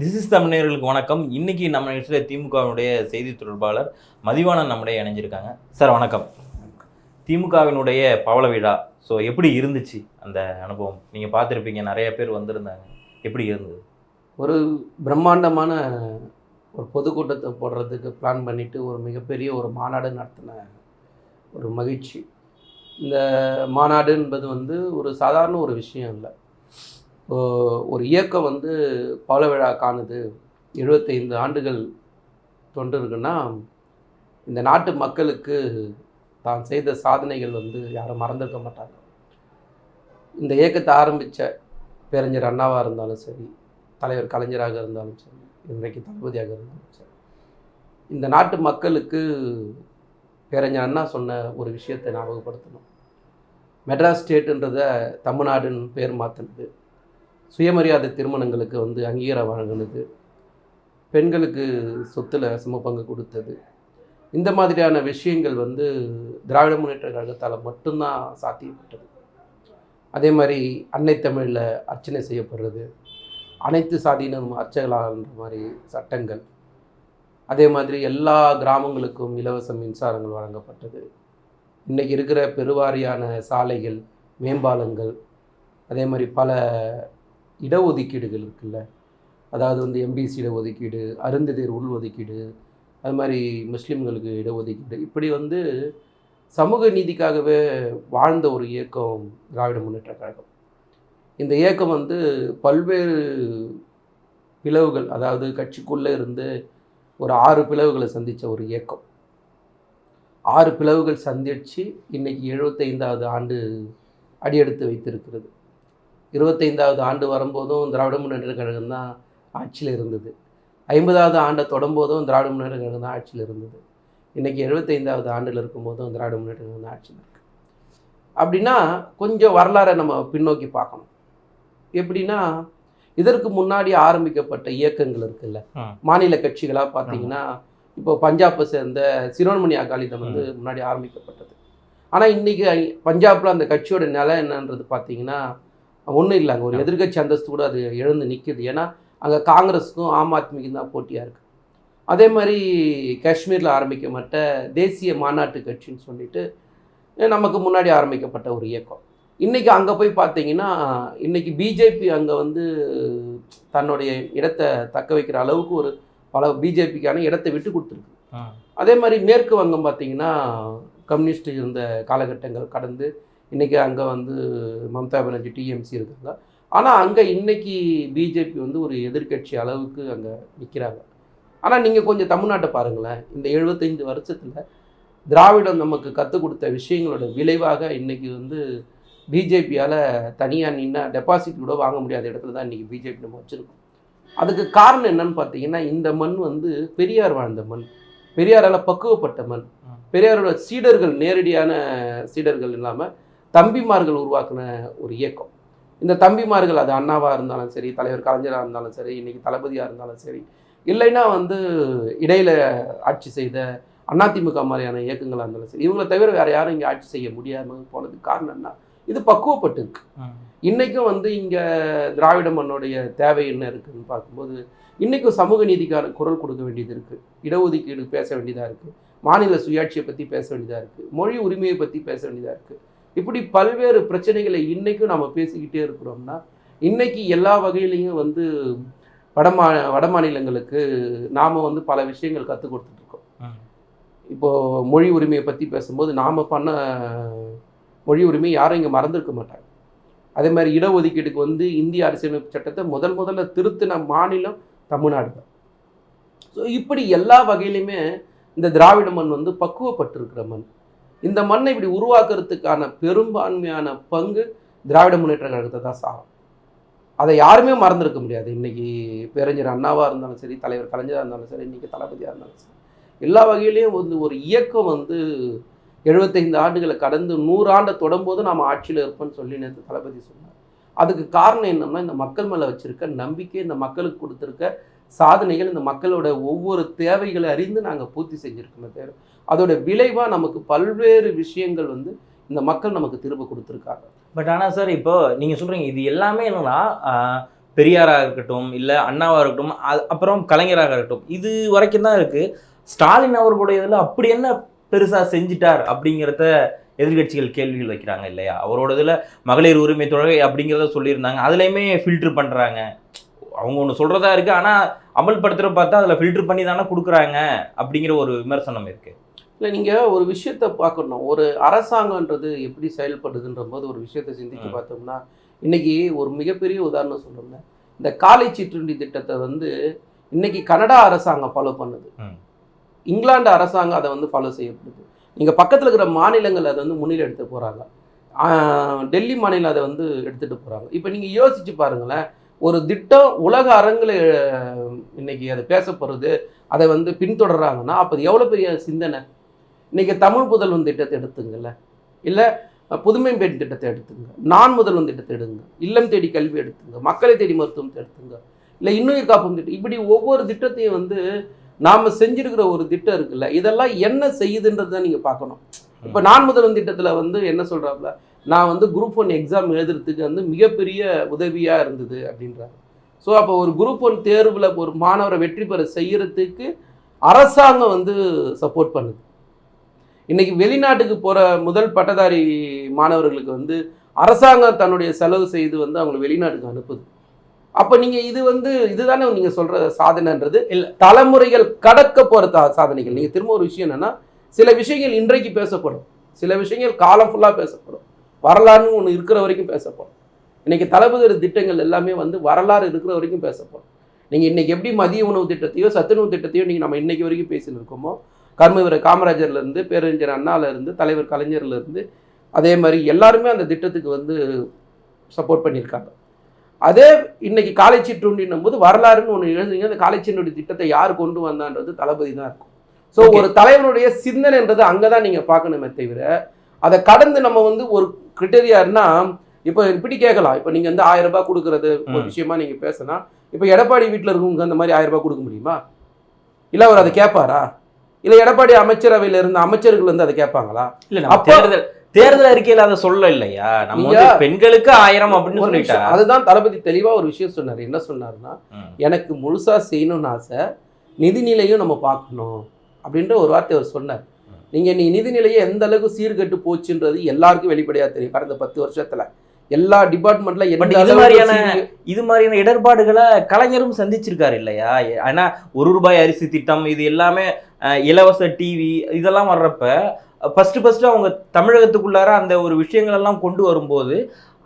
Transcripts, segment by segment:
This is தமிழர்களுக்கு வணக்கம். இன்னைக்கு நம்ம நிகழ்ச்சியில் திமுகவினுடைய செய்தி தொடர்பாளர் மதிவானன் நம்முடைய இணைஞ்சிருக்காங்க. சார் வணக்கம். திமுகவினுடைய பவள விழா ஸோ எப்படி இருந்துச்சு அந்த அனுபவம்? நீங்கள் பார்த்துருப்பீங்க நிறைய பேர் வந்திருந்தாங்க. எப்படி இருந்தது? ஒரு பிரம்மாண்டமான ஒரு பொதுக்கூட்டத்தை போடுறதுக்கு பிளான் பண்ணிவிட்டு ஒரு மிகப்பெரிய ஒரு மாநாடு நடத்தின ஒரு மகிழ்ச்சி. இந்த மாநாடு என்பது வந்து ஒரு சாதாரண ஒரு விஷயம் இல்லை. ஒரு இயக்கம் வந்து பல விழா காணுது. எழுபத்தைந்து ஆண்டுகள் தொண்டு இந்த நாட்டு மக்களுக்கு தான் செய்த சாதனைகள் வந்து யாரும் மறந்துருக்க மாட்டாங்க. இந்த இயக்கத்தை ஆரம்பித்த பேரஞ்சர் அண்ணாவாக இருந்தாலும் சரி தலைவர் கலைஞராக இருந்தாலும் சரி இன்றைக்கு தளபதியாக இருந்தாலும் சரி இந்த நாட்டு மக்களுக்கு பேரஞ்சர் அண்ணா சொன்ன ஒரு விஷயத்தை ஞாபகப்படுத்தணும். மெட்ராஸ் ஸ்டேட்டுன்றத தமிழ்நாடுன்னு பேர் மாற்றினது சுயமரியாதை திருமணங்களுக்கு வந்து அங்கீகாரம் வழங்கினது. பெண்களுக்கு சொத்துல சம பங்கு கொடுத்தது. இந்த மாதிரியான விஷயங்கள் வந்து திராவிட முன்னேற்ற கழகத்தால் மட்டும்தான் சாத்தியப்பட்டது. அதே மாதிரி அன்னை தமிழில் அர்ச்சனை செய்யப்படுறது. அனைத்து சாதியினரும் அர்ச்சகளாகின்ற மாதிரி சட்டங்கள். அதே மாதிரி எல்லா கிராமங்களுக்கும் இலவச மின்சாரங்கள் வழங்கப்பட்டது. இன்றைக்கி இருக்கிற பெருவாரியான சாலைகள் மேம்பாலங்கள் அதே மாதிரி பல இடஒதுக்கீடுகள் இருக்குல்ல அதாவது வந்து எம்பிசி இடஒதுக்கீடு அருந்ததியர் உள்ஒதுக்கீடு அது மாதிரி முஸ்லீம்களுக்கு இடஒதுக்கீடு. இப்படி வந்து சமூக நீதிக்காகவே வாழ்ந்த ஒரு இயக்கம் திராவிட முன்னேற்ற கழகம். இந்த இயக்கம் வந்து பல்வேறு பிளவுகள் அதாவது கட்சிக்குள்ளே இருந்து ஒரு ஆறு பிளவுகளை சந்தித்த ஒரு இயக்கம். ஆறு பிளவுகள் சந்தித்து இன்னைக்கு எழுபத்தைந்தாவது ஆண்டு அடியெடுத்து வைத்திருக்கிறது. இருபத்தைந்தாவது ஆண்டு வரும்போதும் திராவிட முன்னேற்ற கழகம் தான் ஆட்சியில் இருந்தது. ஐம்பதாவது ஆண்டை தொடரும்போதும் திராவிட முன்னேற்ற கழகம் தான் ஆட்சியில் இருந்தது. இன்றைக்கி எழுபத்தைந்தாவது ஆண்டில் இருக்கும்போதும் திராவிட முன்னேற்ற கழகம் தான் ஆட்சியில் இருக்குது அப்படின்னா கொஞ்சம் வரலாறை நம்ம பின்னோக்கி பார்க்கணும். எப்படின்னா இதற்கு முன்னாடி ஆரம்பிக்கப்பட்ட இயக்கங்கள் இருக்குல்ல. மாநில கட்சிகளாக பார்த்தீங்கன்னா இப்போ பஞ்சாப்பை சேர்ந்த சிரோன்மணி அகாலிதம் வந்து முன்னாடி ஆரம்பிக்கப்பட்டது. ஆனால் இன்றைக்கி பஞ்சாபில் அந்த கட்சியோட நிலை என்னன்றது பார்த்தீங்கன்னா ஒன்றும் இல்லை அங்கே ஒரு எதிர்க்கட்சி அந்தஸ்து கூட அது எழுந்து நிற்குது ஏன்னா அங்கே காங்கிரஸுக்கும் ஆம் ஆத்மிக்கும் தான் போட்டியாக இருக்குது அதே மாதிரி காஷ்மீரில் ஆரம்பிக்கப்பட்ட தேசிய மாநாட்டு கட்சின்னு சொல்லிட்டு நமக்கு முன்னாடி ஆரம்பிக்கப்பட்ட ஒரு இயக்கம். இன்றைக்கி அங்கே போய் பார்த்தீங்கன்னா இன்றைக்கி பிஜேபி அங்கே வந்து தன்னுடைய இடத்தை தக்க வைக்கிற அளவுக்கு ஒரு பல பிஜேபிக்கான இடத்தை விட்டு கொடுத்துருக்கு. அதே மாதிரி மேற்கு வங்கம் பார்த்தீங்கன்னா கம்யூனிஸ்ட் இருந்த காலகட்டங்கள் கடந்து இன்றைக்கி அங்கே வந்து மம்தா பானர்ஜி டிஎம்சி இருக்காங்க. ஆனால் அங்கே இன்னைக்கு பிஜேபி வந்து ஒரு எதிர்க்கட்சி அளவுக்கு அங்கே நிற்கிறாங்க ஆனால் நீங்கள் கொஞ்சம் தமிழ்நாட்டை பாருங்களேன். இந்த எழுபத்தைந்து வருஷத்தில் திராவிடம் நமக்கு கற்றுக் கொடுத்த விஷயங்களோட விளைவாக இன்னைக்கு வந்து பிஜேபியால் தனியாக நின்னா டெபாசிட் கூட வாங்க முடியாத இடத்துல தான் இன்றைக்கி பிஜேபி நம்ம வச்சுருக்கோம். அதுக்கு காரணம் என்னன்னு பார்த்தீங்கன்னா இந்த மண் வந்து பெரியார் வாழ்ந்த மண். பெரியாரால் பக்குவப்பட்ட மண். பெரியாரோட சீடர்கள் நேரடியான சீடர்கள் இல்லாமல் தம்பிமார்கள் உருவாக்கின ஒரு இயக்கம். இந்த தம்பிமார்கள் அது அண்ணாவாக இருந்தாலும் சரி தலைவர் கலைஞராக இருந்தாலும் சரி இன்னைக்கு தளபதியாக இருந்தாலும் சரி இல்லைன்னா வந்து இடையில ஆட்சி செய்த அதிமுக மாதிரியான இயக்கங்களாக இருந்தாலும் சரி இவங்களை தவிர வேற யாரும் இங்கே ஆட்சி செய்ய முடியாமல் போனதுக்கு காரணம் என்ன? இது பக்குவப்பட்டு இருக்கு. ம். இன்றைக்கும் வந்து இங்கே திராவிட மண்ணுடைய தேவை என்ன இருக்குன்னு பார்க்கும்போது இன்றைக்கும் சமூக நீதிக்கான குரல் கொடுக்க வேண்டியது இருக்குது இடஒதுக்கீடு பேச வேண்டியதாக இருக்குது மாநில சுயாட்சியை பற்றி பேச வேண்டியதாக இருக்குது மொழி உரிமையை பற்றி பேச வேண்டியதாக இருக்குது இப்படி பல்வேறு பிரச்சனைகளை இன்றைக்கும் நம்ம பேசிக்கிட்டே இருக்கிறோம்னா இன்னைக்கு எல்லா வகையிலையும் வந்து வடமா வட மாநிலங்களுக்கு நாம் வந்து பல விஷயங்கள் கற்றுக் கொடுத்துட்ருக்கோம். இப்போது மொழி உரிமையை பற்றி பேசும்போது நாம் பண்ண மொழி உரிமை யாரும் இங்கே மறந்துருக்க மாட்டாங்க. அதே மாதிரி இடஒதுக்கீடுக்கு வந்து இந்திய அரசியலமைப்பு சட்டத்தை முதல் முதல்ல திருத்தின மாநிலம் தமிழ்நாடு தான். ஸோ இப்படி எல்லா வகையிலுமே இந்த திராவிட மண் வந்து பக்குவப்பட்டிருக்கிற மண். இந்த மண்ணை இப்படி உருவாக்குறதுக்கான பெரும்பான்மையான பங்கு திராவிட முன்னேற்ற கழகத்தை தான் சாரும். அதை யாருமே மறந்துருக்க முடியாது. இன்றைக்கி பேரஞ்சர் அண்ணாவாக இருந்தாலும் சரி தலைவர் கலைஞராக இருந்தாலும் சரி இன்றைக்கி தளபதியாக இருந்தாலும் சரி. எல்லா வகையிலையும் வந்து ஒரு இயக்கம் வந்து எழுபத்தைந்து ஆண்டுகளை கடந்து நூறாண்டை தொடரும்போது நாம் ஆட்சியில் இருப்போம்னு சொல்லி நேற்று தளபதி சொன்னார். அதுக்கு காரணம் என்னென்னா இந்த மக்கள் மேலே வச்சுருக்க நம்பிக்கை இந்த மக்களுக்கு கொடுத்துருக்க சாதனைகள் இந்த மக்களோட ஒவ்வொரு தேவைகளை அறிந்து நாங்கள் பூர்த்தி செஞ்சுருக்கோமே தவிர அதோட விளைவாக நமக்கு பல்வேறு விஷயங்கள் வந்து இந்த மக்கள் நமக்கு திரும்ப கொடுத்துருக்காங்க. பட் ஆனால் சார் இப்போ நீங்கள் சொல்கிறீங்க இது எல்லாமே என்னன்னா பெரியாராக இருக்கட்டும் இல்லை அண்ணாவாக இருக்கட்டும் அது- அப்புறம் கலைஞராக இருக்கட்டும் இது வரைக்கும் தான் இருக்குது ஸ்டாலின் அவர்களுடைய இதில் அப்படி என்ன பெருசாக செஞ்சிட்டார் அப்படிங்கிறத எதிர்க்கட்சிகள் கேள்விகள் வைக்கிறாங்க இல்லையா? அவரோட இதில் மகளிர் உரிமை தொகை அப்படிங்கிறத சொல்லியிருந்தாங்க அதுலேயுமே ஃபில்டர் பண்ணுறாங்க அவங்க ஒன்று சொல்கிறதா இருக்குது ஆனால் அமல்படுத்துகிற பார்த்தா அதில் ஃபில்டர் பண்ணி தானே கொடுக்குறாங்க அப்படிங்கிற ஒரு விமர்சனம் இருக்குது இல்லை நீங்கள் ஒரு விஷயத்தை பார்க்கணும். ஒரு அரசாங்கன்றது எப்படி செயல்படுதுன்ற போது ஒரு விஷயத்தை சிந்திச்சு ம். பார்த்தோம்னா இன்னைக்கு ஒரு மிகப்பெரிய உதாரணம் சொல்றோம்ல இந்த காலை சிற்றுண்டி திட்டத்தை வந்து இன்னைக்கு கனடா அரசாங்கம் ஃபாலோ பண்ணுது. இங்கிலாந்து அரசாங்கம் அதை வந்து ஃபாலோ செய்யப்படுது. நீங்கள் பக்கத்தில் இருக்கிற மாநிலங்கள் அதை வந்து முன்னிலை எடுத்து போகிறாங்க டெல்லி மாநிலம் அதை வந்து எடுத்துகிட்டு போகிறாங்க இப்போ நீங்கள் யோசிச்சு பாருங்களேன். ஒரு திட்டம் உலக அரங்கில் இன்னைக்கு அது பேசப்படுறது அதை வந்து பின்தொடர்றாங்கன்னா அப்போ எவ்வளோ பெரிய சிந்தனை? இன்றைக்கி தமிழ் புதல்வன் திட்டத்தை எடுத்துங்கல்ல இல்லை புதுமை பெண் திட்டத்தை எடுத்துங்க. நான் முதல்வன் திட்டத்தை எடுங்க. இல்லம் தேடி கல்வி எடுத்துங்க. மக்களை தேடி மருத்துவத்தை எடுத்துங்க. இல்லை இன்னுயிர் காப்பும் திட்டம் இப்படி ஒவ்வொரு திட்டத்தையும் வந்து நாம் செஞ்சிருக்கிற ஒரு திட்டம் இருக்குல்ல இதெல்லாம் என்ன செய்யுதுன்றது தான் நீங்கள் பார்க்கணும். இப்போ நான் முதல்வன் திட்டத்தில் வந்து என்ன சொல்கிறாப்புல நான் வந்து குரூப் ஒன் எக்ஸாம் எழுதுறதுக்கு வந்து மிகப்பெரிய உதவியாக இருந்தது அப்படின்றாரு. ஸோ அப்போ ஒரு குரூப் ஒன் தேர்வில் ஒரு மாணவரை வெற்றி பெற செய்கிறதுக்கு அரசாங்கம் வந்து சப்போர்ட் பண்ணுது. இன்றைக்கி வெளிநாட்டுக்கு போகிற முதல் பட்டதாரி மாணவர்களுக்கு வந்து அரசாங்கம் தன்னுடைய செலவு செய்து வந்து அவங்களை வெளிநாட்டுக்கு அனுப்புது. அப்போ நீங்கள் இது வந்து இதுதானே நீங்கள் சொல்கிற சாதனைன்றது? இல்லை தலைமுறைகள் கடக்க போகிற தா சாதனைகள். நீங்கள் திரும்ப ஒரு விஷயம் என்னென்னா சில விஷயங்கள் இன்றைக்கு பேசப்படும். சில விஷயங்கள் காலம் ஃபுல்லாக பேசப்படும். வரலாறுன்னு ஒன்று இருக்கிற வரைக்கும் பேசப்படும். இன்றைக்கி தளபதி திட்டங்கள் எல்லாமே வந்து வரலாறு இருக்கிற வரைக்கும் பேசப்படும். நீங்கள் இன்றைக்கி எப்படி மதிய உணவு திட்டத்தையோ சத்துணவு திட்டத்தையோ நீங்கள் நம்ம இன்றைக்கி வரைக்கும் பேசின்னு கர்மவீரர் காமராஜர்லேருந்து பேரறிஞர் அண்ணாலேருந்து தலைவர் கலைஞர்லேருந்து அதே மாதிரி எல்லாருமே அந்த திட்டத்துக்கு வந்து சப்போர்ட் பண்ணியிருக்காங்க. அதே இன்னைக்கு காலை சிற்றுண்டின்னும் போது வரலாறுன்னு ஒன்று எழுதுனீங்க அந்த காலை சிற்றுண்டி திட்டத்தை யார் கொண்டு வந்தான்றது தளபதி தான் இருக்கும். ஸோ. ஒரு தலைவனுடைய சிந்தனைன்றது அங்கே தான் நீங்கள் பார்க்கணுமே தவிர அதை கடந்து நம்ம வந்து ஒரு கிரிட்டரியாருன்னா இப்போ இப்படி கேட்கலாம். இப்போ நீங்கள் வந்து ஆயிரம் ரூபாய் கொடுக்கறது ஒரு. விஷயமா நீங்கள் பேசினா இப்போ எடப்பாடி வீட்டில் இருக்கவங்க அந்த மாதிரி ஆயிரம் ரூபாய் கொடுக்க முடியுமா? இல்லை அவர் அதை கேட்பாரா? இல்லை எடப்பாடி அமைச்சரவையில் இருந்த அமைச்சர்கள் வந்து அதை கேட்பாங்களா? இல்ல தேர்தல் தேர்தல் அறிக்கையில அதை சொல்ல இல்லையா நம்ம வந்து பெண்களுக்கு ஆயிரம் அப்படின்னு ஒரு சொல்லிட்டா? நிமிஷம். அதுதான் தளபதி தெளிவாக ஒரு விஷயம் சொன்னார். என்ன சொன்னார்னா. எனக்கு முழுசா செய்யணும்னு ஆசை நிதிநிலையும் நம்ம பார்க்கணும். அப்படின்ற ஒரு வார்த்தை அவர் சொன்னார். ம். நீங்க நீ நிதிநிலையை எந்த அளவுக்கு சீர்கெட்டு போச்சுன்றது எல்லாருக்கும் வெளிப்படையா தெரியும். கடந்த பத்து வருஷத்துல. எல்லா டிபார்ட்மெண்ட்ல இது மாதிரியான இது மாதிரியான இடர்பாடுகளை கலைஞரும் சந்திச்சிருக்காரு இல்லையா ஆனா ஒரு ரூபாய் அரிசி திட்டம் இது எல்லாமே இலவச டிவி இதெல்லாம் வர்றப்ப ஃபர்ஸ்ட் ஃபர்ஸ்ட் அவங்க தமிழகத்துக்குள்ளார அந்த ஒரு விஷயங்கள் எல்லாம் கொண்டு வரும்போது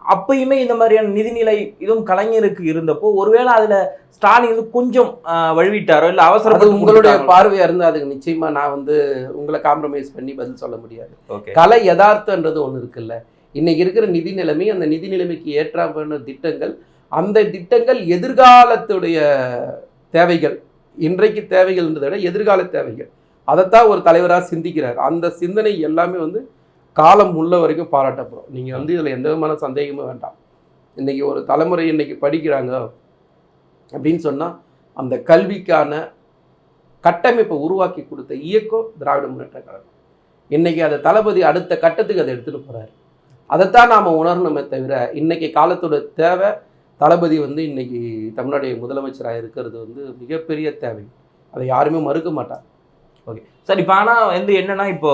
அப்பயுமே இந்த மாதிரியான நிதிநிலை இதுவும் கலைஞருக்கு இருந்தப்போ ஒருவேளை அதுல ஸ்டாலின் வந்து கொஞ்சம் வழுவிட்டாரோ இல்ல அவசரப்பட்டு உங்களுடைய? பார்வையா இருந்தா அதுக்கு நிச்சயமா நான் வந்து உங்களை காம்ப்ரமைஸ் பண்ணி பதில் சொல்ல முடியாது. கலை யதார்த்தன்றது ஒன்று இருக்குல்ல இன்னைக்கு இருக்கிற நிதி நிலைமை அந்த நிதி நிலைமைக்கு ஏற்றான திட்டங்கள் அந்த திட்டங்கள் எதிர்காலத்துடைய தேவைகள் இன்றைக்கு தேவைகள்ன்றதை விட எதிர்கால தேவைகள். அதைத்தான் ஒரு தலைவராக சிந்திக்கிறார். அந்த சிந்தனை எல்லாமே வந்து காலம் உள்ள வரைக்கும் பாராட்டப்படும். நீங்கள் வந்து இதில் எந்த விதமான சந்தேகமும் வேண்டாம். இன்றைக்கி ஒரு தலைமுறை இன்றைக்கி படிக்கிறாங்க அப்படின்னு சொன்னால் அந்த கல்விக்கான கட்டமைப்பை உருவாக்கி கொடுத்த இயக்கம் திராவிட முன்னேற்ற கழகம். இன்றைக்கி அதை தளபதி அடுத்த கட்டத்துக்கு அதை எடுத்துகிட்டு போகிறாரு அதைத்தான் நாம் உணரணுமே தவிர இன்னைக்கு காலத்தோட தேவை தளபதி வந்து இன்னைக்கு தமிழ்நாடைய முதலமைச்சராக இருக்கிறது வந்து மிகப்பெரிய தேவை. அதை யாருமே மறுக்க மாட்டார் ஓகே. சார் இப்போ ஆனால் வந்து என்னென்னா இப்போ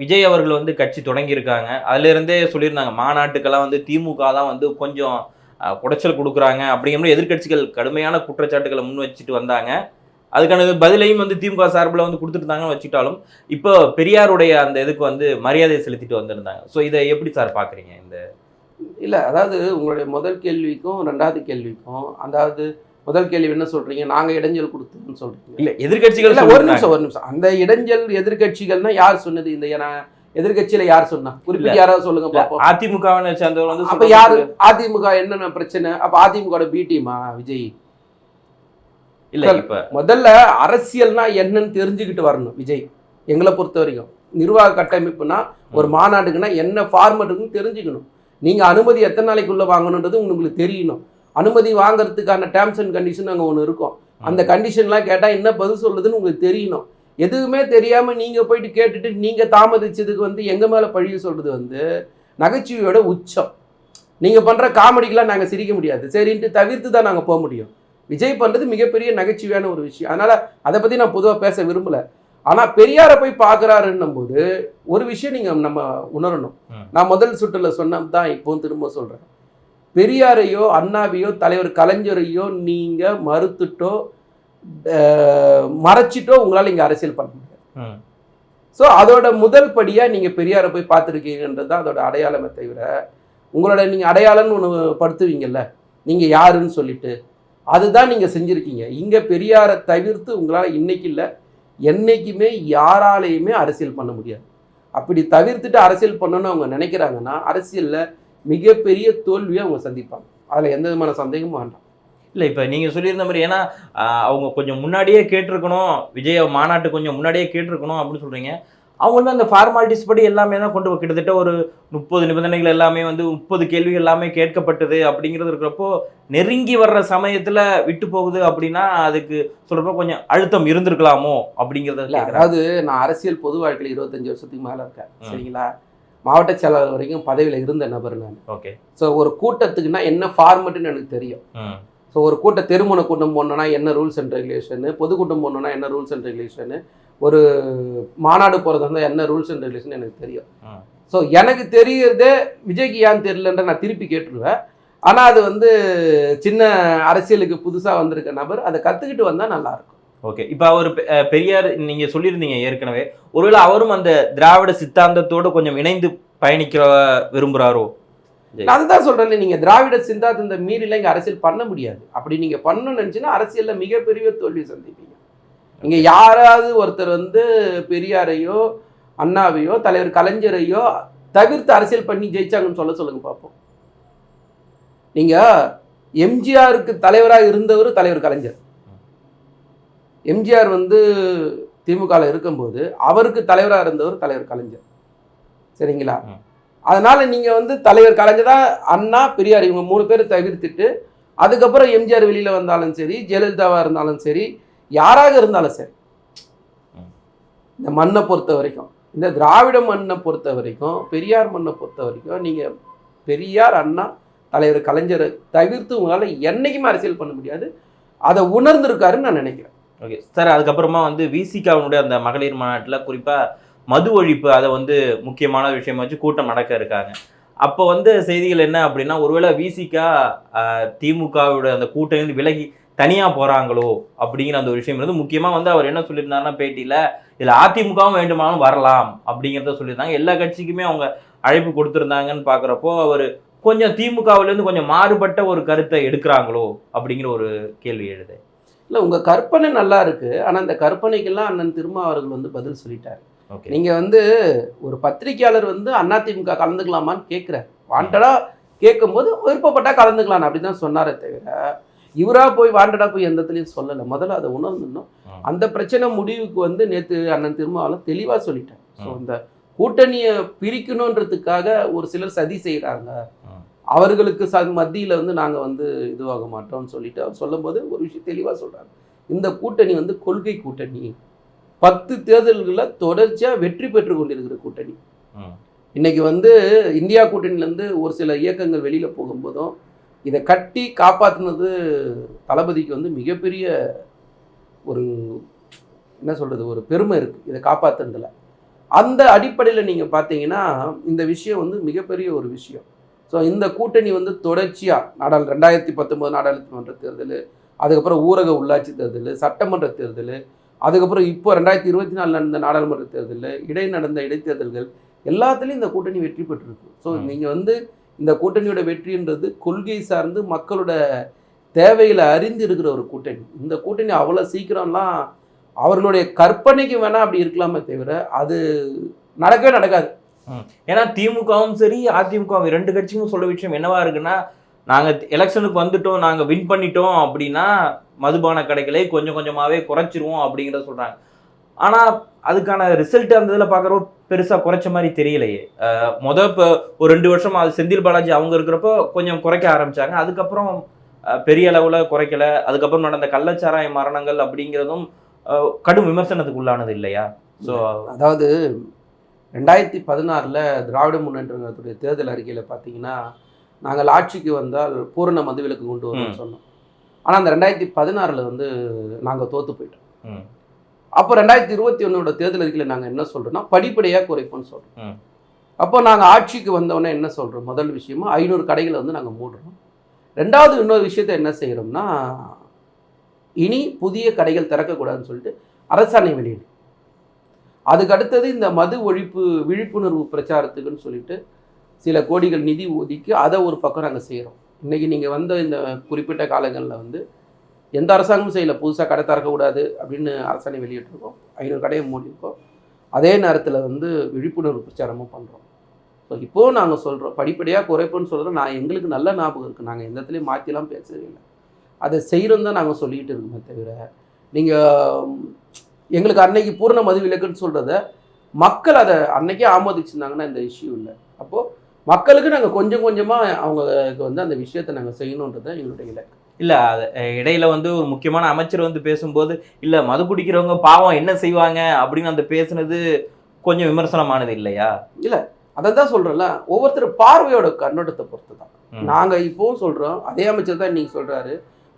விஜய் அவர்கள் வந்து கட்சி தொடங்கியிருக்காங்க. அதுலேருந்தே சொல்லியிருந்தாங்க மாநாட்டுக்கெல்லாம் வந்து திமுக தான் வந்து கொஞ்சம் குடைச்சல் கொடுக்குறாங்க அப்படிங்கிற மாதிரி எதிர்க்கட்சிகள் கடுமையான குற்றச்சாட்டுகளை முன் வச்சுட்டு வந்தாங்க. அதுக்கான பதிலையும் வந்து திமுக சார்பில் வந்து கொடுத்துருந்தாங்கன்னு வச்சுட்டாலும் இப்போ பெரியாருடைய அந்த இதுக்கு வந்து மரியாதை செலுத்திட்டு வந்திருந்தாங்க. ஸோ இதை எப்படி சார் பார்க்குறீங்க இந்த இல்லை அதாவது உங்களுடைய முதல் கேள்விக்கும் ரெண்டாவது கேள்விக்கும் அதாவது முதல் கேள்வி என்ன சொல்றீங்க? நாங்கள் இடைஞ்சல் கொடுத்தோம்னு சொல்றீங்க. இல்ல எதிர்க்கட்சிகள் இல்ல ஒரு. நிமிஷம் ஒரு நிமிஷம். அந்த இடைஞ்சல் எதிர்க்கட்சிகள்னா யார் சொன்னது? இந்த என- எதிர்க்கட்சியில யார் சொன்னா? குறிப்பிட்டு யாராவது சொல்லுங்க அதிமுகவினை சேர்ந்தவர் வந்து அப்ப யாரு? அதிமுக என்னென்ன பிரச்சனை? அப்ப அதிமுக பி டீமா விஜய்? இல்ல இப்ப முதல்ல அரசியல்னா என்னன்னு தெரிஞ்சுக்கிட்டு வரணும் விஜய். எங்களை பொறுத்த வரைக்கும். நிர்வாக கட்டமைப்புனா ஒரு மாநாடுக்குன்னா என்ன ஃபார்மட் இருக்குன்னு தெரிஞ்சுக்கணும். நீங்க அனுமதி எத்தனை நாளைக்குள்ள வாங்கணுன்றது உங்களுக்கு தெரியணும். அனுமதி வாங்குறதுக்கான டேர்ம்ஸ் அண்ட் கண்டிஷன் அங்கே ஒன்று இருக்கும். அந்த கண்டிஷன்லாம் கேட்டால் என்ன பதில் சொல்லுதுன்னு உங்களுக்கு தெரியணும். எதுவுமே தெரியாமல் நீங்கள் போயிட்டு கேட்டுட்டு நீங்கள் தாமதிச்சதுக்கு வந்து எங்கள் மேலே பழிய சொல்கிறது வந்து நகைச்சுவையோட உச்சம். நீங்கள் பண்ணுற காமெடிக்கெலாம் நாங்கள் சிரிக்க முடியாது. சரின்ட்டு தவிர்த்து தான் நாங்கள் போக முடியும். விஜய் பண்ணுறது மிகப்பெரிய நகைச்சுவையான ஒரு விஷயம். அதனால் அதை பற்றி நான் பொதுவாக பேச விரும்பலை. ஆனால் பெரியாரை போய் பார்க்குறாருன்னும் போது ஒரு விஷயம் நீங்கள் நம்ம உணரணும். நான் முதல் சுற்றில் சொன்னது தான் இப்போவும் திரும்ப சொல்கிறேன் பெரியாரையோ அண்ணாவையோ தலைவர் கலைஞரையோ நீங்கள் மறுத்துட்டோ மறைச்சிட்டோ உங்களால் இங்கே அரசியல் பண்ண முடியாது. ஸோ அதோட முதல் படியாக நீங்கள் பெரியாரை போய் பார்த்துருக்கீங்கன்றது தான் அதோட அடையாளமே தவிர உங்களோட நீங்கள் அடையாளம்னு ஒன்று படுத்துவீங்கல்ல நீங்கள் யாருன்னு சொல்லிட்டு அதுதான் நீங்கள் செஞ்சுருக்கீங்க. இங்கே பெரியாரை தவிர்த்து உங்களால் இன்றைக்கி இல்லை என்றைக்குமே யாராலேயுமே அரசியல் பண்ண முடியாது. அப்படி தவிர்த்துட்டு அரசியல் பண்ணணும்னு அவங்க நினைக்கிறாங்கன்னா அரசியலில் மிகப்பெரிய தோல்வியை அவங்க சந்திப்பாங்க. அதில் எந்த விதமான சந்தேகமும் வேண்டாம். இல்லை இப்போ நீங்கள் சொல்லியிருந்த மாதிரி ஏன்னா அவங்க கொஞ்சம் முன்னாடியே கேட்டிருக்கணும் விஜய மாநாட்டு கொஞ்சம் முன்னாடியே கேட்டிருக்கணும் அப்படின்னு சொல்கிறீங்க அவங்க வந்து அந்த ஃபார்மாலிட்டிஸ் படி எல்லாமே தான் கொண்டு போய் கிட்டத்தட்ட ஒரு முப்பது நிபந்தனைகள் எல்லாமே வந்து முப்பது கேள்விகள் எல்லாமே கேட்கப்பட்டது அப்படிங்கிறது இருக்கிறப்போ நெருங்கி வர்ற சமயத்தில் விட்டு போகுது அப்படின்னா அதுக்கு சொல்கிறப்போ கொஞ்சம் அழுத்தம் இருந்திருக்கலாமோ அப்படிங்கிறத இல்லை அதாவது நான் அரசியல் பொது வாழ்க்கையில் இருபத்தஞ்சு வருஷத்துக்கு மேலே இருக்கேன். சரிங்களா? மாவட்ட செயலாளர் வரைக்கும் பதவியில் இருந்த நபர் நான். ஓகே. ஸோ ஒரு கூட்டத்துக்குன்னா என்ன ஃபார்மெட்டுன்னு எனக்கு தெரியும். ஸோ ஒரு கூட்ட தெருமுன கூட்டம் போடணும்னா என்ன ரூல்ஸ் அண்ட் ரெகுலேஷனு பொதுக்கூட்டம் போடணும்னா என்ன ரூல்ஸ் அண்ட் ரெகுலேஷனு ஒரு மாநாடு போகிறதா இருந்தால் என்ன ரூல்ஸ் அண்ட் ரெகுலேஷன் எனக்கு தெரியும். ஸோ எனக்கு தெரியறதே விஜய்க்கு ஏன் தெரியலன்ற நான் திருப்பி கேட்டுருவேன். ஆனால் அது வந்து சின்ன அரசியலுக்கு புதுசாக வந்திருக்க நபர் அதை கற்றுக்கிட்டு வந்தால் நல்லாயிருக்கும் ஓகே. இப்போ அவர் பெரியார் நீங்க சொல்லியிருந்தீங்க ஏற்கனவே. ஒருவேளை அவரும் அந்த திராவிட சித்தாந்தத்தோடு கொஞ்சம் இணைந்து பயணிக்க விரும்புறாரோ? நான் அதுதான் சொல்கிறேன் நீங்கள் திராவிட சிந்தாந்தத்தை மீறிலாம் இங்கே அரசியல் பண்ண முடியாது. அப்படி நீங்கள் பண்ணணும்னு நினச்சின்னா அரசியலில் மிகப்பெரிய தோல்வி சந்திப்பீங்க. இங்கே யாராவது ஒருத்தர் வந்து பெரியாரையோ அண்ணாவையோ தலைவர் கலைஞரையோ தவிர்த்து அரசியல் பண்ணி ஜெயிச்சாங்கன்னு சொல்ல சொல்லுங்க பார்ப்போம் நீங்கள் எம்ஜிஆருக்கு தலைவராக இருந்தவர் தலைவர் கலைஞர். எம்ஜிஆர் வந்து திமுகவில் இருக்கும்போது அவருக்கு தலைவராக இருந்தவர் தலைவர் கலைஞர். சரிங்களா. அதனால நீங்க வந்து தலைவர் கலைஞர் தான் அண்ணா பெரியார் இவங்க மூணு பேரை தவிர்த்துட்டு அதுக்கப்புறம் எம்ஜிஆர் வெளியில வந்தாலும் சரி ஜெயலலிதாவா இருந்தாலும் சரி யாராக இருந்தாலும் சரி. இந்த மண்ணை பொறுத்த வரைக்கும் இந்த திராவிட மண்ணை பொறுத்த வரைக்கும் பெரியார் மண்ணை பொறுத்த வரைக்கும் நீங்கள் பெரியார் அண்ணா தலைவர் கலைஞரை தவிர்த்து உங்களால் என்னைக்குமே அரசியல் பண்ண முடியாது. அதை உணர்ந்திருக்காருன்னு நான் நினைக்கிறேன். ஓகே. சார் அதுக்கப்புறமா வந்து விசிகாவினுடைய அந்த மகளிர் மாநாட்டில் குறிப்பாக மது ஒழிப்பு அதை வந்து முக்கியமான விஷயமா வச்சு கூட்டம் நடக்க இருக்காங்க. அப்போ வந்து செய்திகள் என்ன அப்படின்னா ஒருவேளை விசிகா திமுகவோட அந்த கூட்டம் விலகி தனியாக போகிறாங்களோ அப்படிங்கிற அந்த ஒரு விஷயம் இருந்து முக்கியமாக வந்து அவர் என்ன சொல்லியிருந்தாருன்னா பேட்டியில் இதில் அதிமுகவும் வேண்டுமானாலும் வரலாம் அப்படிங்கிறத சொல்லியிருந்தாங்க. எல்லா கட்சிக்குமே அவங்க அழைப்பு கொடுத்துருந்தாங்கன்னு பார்க்குறப்போ அவர் கொஞ்சம் திமுகவிலேருந்து கொஞ்சம் மாறுபட்ட ஒரு கருத்தை எடுக்கிறாங்களோ அப்படிங்கிற ஒரு கேள்வி எழுது. இல்லை உங்க கற்பனை நல்லா இருக்கு. ஆனா அந்த கற்பனைக்கெல்லாம் அண்ணன் திருமா அவர்கள் வந்து பதில் சொல்லிட்டாரு. ஓகே. நீங்க வந்து ஒரு பத்திரிக்கையாளர் வந்து அதிமுக கலந்துக்கலாமான்னு கேட்குறாரு வாண்டடா கேட்கும்போது விருப்பப்பட்டா கலந்துக்கலாம் அப்படி தான் சொன்னாரே தவிர இவரா போய் வாண்டடா போய் எந்த இடத்துலையும் சொல்லலை. முதல்ல அதை உணர்ந்துடணும். அந்த பிரச்சனை முடிவுக்கு வந்து நேற்று அண்ணன் திருமாவளம் தெளிவாக சொல்லிட்டார். ஸோ ம். இந்த கூட்டணியை பிரிக்கணுன்றதுக்காக ஒரு சிலர் சதி செய்கிறாங்க. அவர்களுக்கு ச மத்தியில் வந்து நாங்கள் வந்து இதுவாக மாட்டோம்னு சொல்லிட்டு அவர் சொல்லும்போது ஒரு விஷயம் தெளிவாக சொல்றாரு. இந்த கூட்டணி வந்து கொள்கை கூட்டணி. பத்து தேர்தல்களில் தொடர்ச்சியாக வெற்றி பெற்று கொண்டிருக்கிற கூட்டணி. இன்னைக்கு வந்து இந்தியா கூட்டணியிலேருந்து ஒரு சில இயக்கங்கள் வெளியில் போகும்போதும் இதை கட்டி காப்பாற்றினது தளபதிக்கு வந்து மிகப்பெரிய ஒரு என்ன சொல்கிறது ஒரு பெருமை இருக்குது இதை காப்பாற்றுனதில் அந்த அடிப்படையில் நீங்கள் பார்த்தீங்கன்னா இந்த விஷயம் வந்து மிகப்பெரிய ஒரு விஷயம். ஸோ இந்த கூட்டணி வந்து தொடர்ச்சியாக நாடாளு ரெண்டாயிரத்தி பத்தொம்போது நாடாளுமன்ற தேர்தல் அதுக்கப்புறம் ஊரக உள்ளாட்சி தேர்தல் சட்டமன்ற தேர்தல் அதுக்கப்புறம் இப்போ ரெண்டாயிரத்தி இருபத்தி நாலு நடந்த நாடாளுமன்ற தேர்தலில் இடை நடந்த இடைத்தேர்தல்கள் எல்லாத்துலேயும் இந்த கூட்டணி வெற்றி பெற்றிருக்கு. ஸோ. நீங்கள் வந்து இந்த கூட்டணியோட வெற்றின்றது கொள்கை சார்ந்து மக்களோட தேவைகளை அறிந்து இருக்கிற ஒரு கூட்டணி. இந்த கூட்டணி அவ்வளோ சீக்கிரம்லாம் அவர்களுடைய கற்பனைக்கு வேணால் அப்படி இருக்கலாமே தவிர அது நடக்கவே நடக்காது. ஏன்னா திமுகவும் சரி அதிமுகவும் ரெண்டு கட்சியும் சொல்ல விஷயம் என்னவா இருக்குன்னா நாங்கள் எலெக்ஷனுக்கு வந்துட்டோம் நாங்கள் வின் பண்ணிட்டோம் அப்படின்னா மதுபான கடைகளை கொஞ்சம் கொஞ்சமாகவே குறைச்சிருவோம் அப்படிங்கிறத சொல்கிறாங்க ஆனா அதுக்கான ரிசல்ட் அந்த இதில் பார்க்குறப்போ பெருசா குறைச்ச மாதிரி தெரியலையே. அஹ் முத இப்போ ஒரு ரெண்டு வருஷம் அது செந்தில் பாலாஜி அவங்க இருக்கிறப்போ கொஞ்சம் குறைக்க ஆரம்பிச்சாங்க. அதுக்கப்புறம் பெரிய அளவுல குறைக்கல. அதுக்கப்புறம் நடந்த கள்ளச்சாராய மரணங்கள் அப்படிங்கிறதும் கடும் விமர்சனத்துக்கு உள்ளானது இல்லையா? ஸோ அதாவது ரெண்டாயிரத்தி பதினாறில் திராவிட முன்னேற்ற கழகத்துடைய தேர்தல் அறிக்கையில் பார்த்தீங்கன்னா நாங்கள் ஆட்சிக்கு வந்தால் பூரண மதுவிலக்கு கொண்டு வருவோம்னு ம். சொன்னோம். ஆனால் அந்த ரெண்டாயிரத்தி பதினாறில் வந்து நாங்கள் தோற்று போயிட்டோம். அப்போ ரெண்டாயிரத்தி இருபத்தி ஒன்னோட தேர்தல் அறிக்கையில் நாங்கள் என்ன சொல்கிறோம்னா படிப்படியாக குறைப்போம்னு சொல்கிறோம். அப்போ நாங்கள் ஆட்சிக்கு வந்தோடனே என்ன சொல்கிறோம் முதல் விஷயமா ஐநூறு கடைகளை வந்து நாங்கள் மூடுறோம். ரெண்டாவது இன்னொரு விஷயத்தை என்ன செய்கிறோம்னா இனி புதிய கடைகள் திறக்கக்கூடாதுன்னு சொல்லிட்டு அரசாணை வெளியிடு. அதுக்கு அடுத்தது இந்த மது ஒழிப்பு விழிப்புணர்வு பிரச்சாரத்துக்குன்னு சொல்லிட்டு சில கோடிகள் நிதி ஒதுக்கி அதை ஒரு பக்கம் நாங்கள் செய்கிறோம் இன்றைக்கி நீங்கள் வந்த இந்த குறிப்பிட்ட காலங்களில் வந்து எந்த அரசாங்கமும் செய்யலை. புதுசாக கடை திறக்கக்கூடாது அப்படின்னு அரசாணை வெளியிட்டிருக்கோம். ஐநூறு கடையை மூடியிருக்கோம். அதே நேரத்தில் வந்து விழிப்புணர்வு பிரச்சாரமும் பண்ணுறோம் ஸோ இப்போது நாங்கள் சொல்கிறோம் படிப்படியாக குறைப்புன்னு சொல்கிறோம் நான் எங்களுக்கு நல்ல ஞாபகம் இருக்குது நாங்கள் எந்த இடத்துலையும் மாற்றிலாம் பேசவே இல்லை. அதை செய்கிறோம் தான் நாங்கள் சொல்லிக்கிட்டு இருக்கோமே தவிர நீங்கள் எங்களுக்கு அன்னைக்கு பூரண மது விலக்குன்னு சொல்கிறத மக்கள் அதை அன்னைக்கே ஆமோதிச்சிருந்தாங்கன்னா இந்த இஷ்யூ இல்லை. அப்போது மக்களுக்கு நாங்கள் கொஞ்சம் கொஞ்சமாக அவங்களுக்கு வந்து அந்த விஷயத்தை நாங்கள் செய்யணுன்றது தான் எங்களுடைய இலக்கு. இல்ல அது இடையில வந்து ஒரு முக்கியமான அமைச்சர் வந்து பேசும்போது இல்ல மது குடிக்கிறவங்க பாவம் என்ன செய்வாங்க? அப்படின்னு அந்த பேசுனது கொஞ்சம் விமர்சனமானது இல்லையா? அதை தான் சொல்கிறேன்ல ஒவ்வொருத்தர் பார்வையோட கண்ணோட்டத்தை பொறுத்து தான். நாங்கள் இப்போவும் சொல்கிறோம் அதே அமைச்சர் தான் இன்னைக்கு சொல்கிறாரு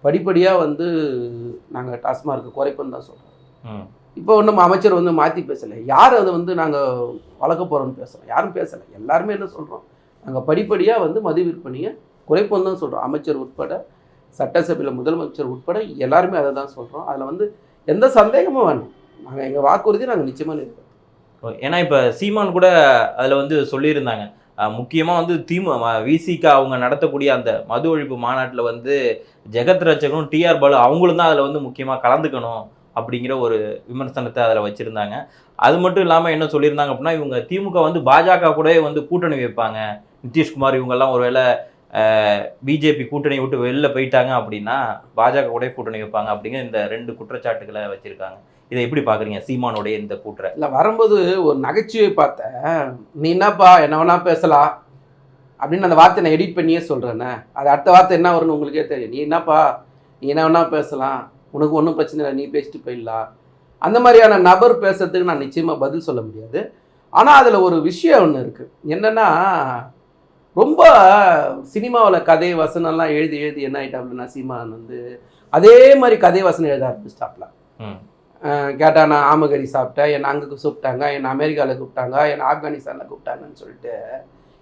படிப்படியாக வந்து நாங்கள் டாஸ்மார்க்கு குறைப்போம் தான் சொல்கிறோம். இப்போ ஒன்றும் அமைச்சர் வந்து மாற்றி பேசலை. யார் அதை வந்து நாங்கள் வளர்க்க போகிறோம்னு பேசுகிறோம் யாரும் பேசலை. எல்லாருமே என்ன சொல்கிறோம் நாங்கள் படிப்படியாக வந்து மது விற்பனையை குறைப்போம் தான் சொல்கிறோம் அமைச்சர் உட்பட சட்டசபையில் முதலமைச்சர் உட்பட எல்லாருமே அதை தான் சொல்கிறோம் அதில் வந்து எந்த சந்தேகமும் வேணும். நாங்கள் எங்கள் வாக்குறுதி நாங்கள் நிச்சயமாக நிற்போம் ஏன்னா இப்போ சீமான் கூட அதில் வந்து சொல்லியிருந்தாங்க. முக்கியமாக வந்து திமு விசிகா அவங்க நடத்தக்கூடிய அந்த மது ஒழிப்பு மாநாட்டில் வந்து ஜெகத் ரட்சகனும் டிஆர் பாலு அவங்களும் தான் அதில் வந்து முக்கியமாக கலந்துக்கணும் அப்படிங்கிற ஒரு விமர்சனத்தை அதில் வச்சுருந்தாங்க. அது மட்டும் இல்லாமல் என்ன சொல்லியிருந்தாங்க அப்படின்னா இவங்க திமுக வந்து பாஜக கூட வந்து கூட்டணி வைப்பாங்க. நிதிஷ்குமார் இவங்கெல்லாம் ஒருவேளை பிஜேபி கூட்டணி விட்டு வெளில போயிட்டாங்க அப்படின்னா பாஜக கூட கூட்டணி வைப்பாங்க அப்படிங்கிற இந்த ரெண்டு குற்றச்சாட்டுகளை வச்சுருக்காங்க. இதை எப்படி பார்க்குறீங்க சீமானுடைய இந்த கூட்டுற இல்லை வரும்போது ஒரு நகைச்சுவை பார்த்தேன். நீ என்னப்பா என்ன வேணா பேசலாம் அப்படின்னு அந்த வார்த்தை நான் எடிட் பண்ணியே சொல்கிறேன்னே அது அடுத்த வார்த்தை என்ன வரும்னு உங்களுக்கே தெரியும். நீ என்னப்பா நீ என்ன வேணா பேசலாம். உனக்கு ஒன்றும் பிரச்சனை இல்லை நீ பேசிட்டு போயிடலாம். அந்த மாதிரியான நபர் பேசுறதுக்கு நான் நிச்சயமாக பதில் சொல்ல முடியாது. ஆனால் அதில் ஒரு விஷயம் ஒன்று இருக்குது என்னென்னா ரொம்ப சினிமாவில் கதை வசனம்லாம் எழுதி எழுதி என்ன ஆகிட்டாப்லன்னா சீமான் வந்து அதே மாதிரி கதை வசனம் எழுத ஆரம்பிச்சிட்டாப்ல கேட்டால் நான் ஆமகரி சாப்பிட்டேன் என்னை அங்கே கூப்பிட்டாங்க என்னை அமெரிக்காவில் கூப்பிட்டாங்க என்னை ஆப்கானிஸ்தானில் கூப்பிட்டாங்கன்னு சொல்லிட்டு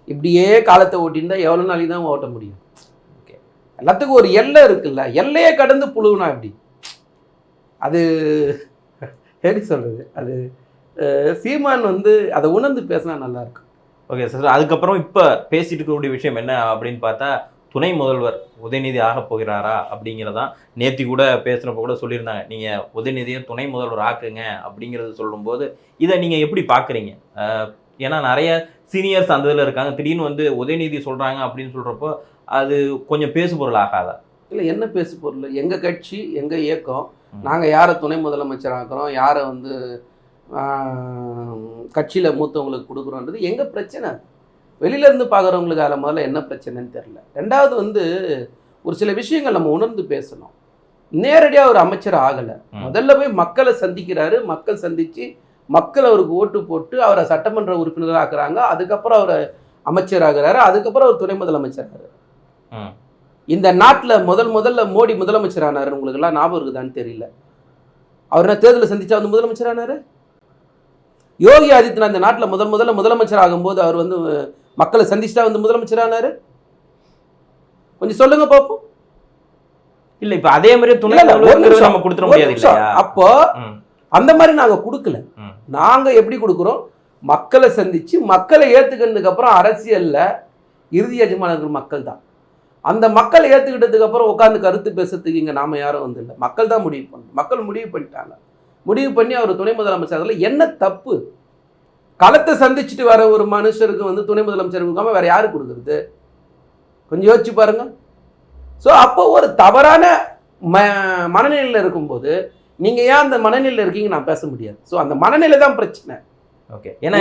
இப்படியே காலத்தை ஓட்டியிருந்தா எவ்வளோ நாளைக்கு தான் ஓட்ட முடியும்? Okay. எல்லாத்துக்கும் ஒரு எல்லை இருக்குல்ல. எல்லையே கடந்து புழுவுனா எப்படி? அது எப்படி சொல்கிறது அது சீமான் வந்து அதை உணர்ந்து பேசினா நல்லா இருக்கும். ஓகே சார் அதுக்கப்புறம் இப்போ பேசிட்டு இருக்கக்கூடிய விஷயம் என்ன அப்படின்னு பார்த்தா துணை முதல்வர் உதயநிதி ஆக போகிறாரா அப்படிங்கிறதான் நேத்தி கூட பேசுனப்ப கூட சொல்லியிருந்தாங்க. நீங்கள் உதயநிதியை துணை முதல்வர் ஆக்குங்க அப்படிங்கிறது சொல்லும்போது இதை நீங்கள் எப்படி பார்க்குறீங்க ஏன்னா நிறைய சீனியர்ஸ் அந்த இதில் இருக்காங்க. திடீர்னு வந்து உதயநிதி சொல்கிறாங்க அப்படின்னு சொல்கிறப்போ அது கொஞ்சம் பேசு பொருள் ஆகாதா? இல்லை என்ன பேசு பொருள் எங்கள் கட்சி எங்கள் இயக்கம். நாங்கள் யாரை துணை முதலமைச்சர் ஆக்குறோம்? யாரை வந்து கட்சியில் மூத்தவங்களுக்கு கொடுக்குறோன்றது எங்கள் பிரச்சனை? வெளியில இருந்து பார்க்குறவங்களுக்கு அதில் முதல்ல என்ன பிரச்சனைன்னு தெரில ரெண்டாவது வந்து ஒரு சில விஷயங்கள் நம்ம உணர்ந்து பேசணும். நேரடியாக ஒரு அமைச்சர் ஆகலை. முதல்ல போய் மக்களை சந்திக்கிறாரு. மக்கள் சந்தித்து மக்கள் அவருக்கு ஓட்டு போட்டு அவரை சட்டமன்ற உறுப்பினராக ஆக்குறாங்க. அதுக்கப்புறம் அவர் அமைச்சர் ஆகுறாரு. அதுக்கப்புறம் அவர் துணை முதலமைச்சர் ஆகுறாரு. இந்த நாட்டில் முதல் முதல்ல மோடி முதலமைச்சர் ஆனார் உங்களுக்கு எல்லாம் ஞாபகம் இருக்குதான்னு தெரியல. அவர் என்ன தேர்தலை சந்திச்சா வந்து முதலமைச்சர் ஆனாரு? யோகி ஆதித்யநாத் இந்த நாட்டில் முதல் முதல்ல முதலமைச்சர் ஆகும்போது அவர் வந்து மக்களை சந்திச்சுட்டா வந்து முதலமைச்சர் ஆனாரு? கொஞ்சம் சொல்லுங்க பார்ப்போம் இல்லை இப்போ அதே மாதிரி துணை நம்ம கொடுத்துட முடியாது அப்போ அந்த மாதிரி நாங்க கொடுக்கல. ம். நாங்க எப்படி கொடுக்குறோம்? மக்களை சந்திச்சு மக்களை ஏத்துக்கினதுக்கு அப்புறம் அரசியல்ல இறுதி எஜமானர்கள் மக்கள் தான். அந்த மக்களை ஏத்துக்கிட்டதுக்கு அப்புறம் உட்காந்து கருத்து பேசுறதுக்கு இங்க நாம யாரும் வந்து இல்லை. மக்கள் தான் முடிவு பண்ணணும் மக்கள் முடிவு பண்ணிட்டாங்க. முடிவு பண்ணி அவர் துணை முதலமைச்சர் அதுல என்ன தப்பு? களத்தை சந்திச்சுட்டு வர ஒரு மனுஷருக்கு வந்து துணை முதலமைச்சர் கொடுக்காம வேற யாரு கொடுக்குறது? கொஞ்சம் யோசிச்சு பாருங்க. ஸோ அப்போ ஒரு தவறான ம மனநிலையில் இருக்கும்போது நீங்க ஏன் அந்த மனநிலையில் இருக்கீங்க நான் பேச முடியாது. ஸோ அந்த மனநிலை தான் பிரச்சனை. ஓகே ஏன்னா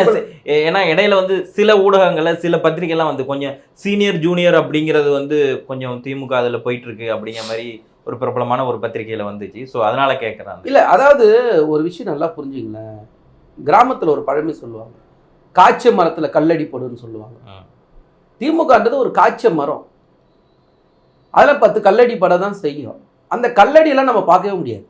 ஏன்னா இடையில வந்து சில ஊடகங்கள்ல சில பத்திரிகைலாம் வந்து கொஞ்சம் சீனியர் ஜூனியர் அப்படிங்கிறது வந்து கொஞ்சம் திமுக அதுல போயிட்டு இருக்கு அப்படிங்கிற மாதிரி ஒரு பிரபலமான ஒரு பத்திரிகையில வந்துச்சு. ஸோ அதனால கேட்குறாங்க இல்லை அதாவது ஒரு விஷயம் நல்லா புரிஞ்சுங்களேன். கிராமத்தில் ஒரு பழமை சொல்லுவாங்க. காய்ச்ச மரத்தில் கல்லடி போடுன்னு சொல்லுவாங்க. திமுகன்றது ஒரு காய்ச்ச மரம். அதில் பத்து கல்லடி பட தான் செய்யும். அந்த கல்லடியெல்லாம் நம்ம பார்க்கவே முடியாது.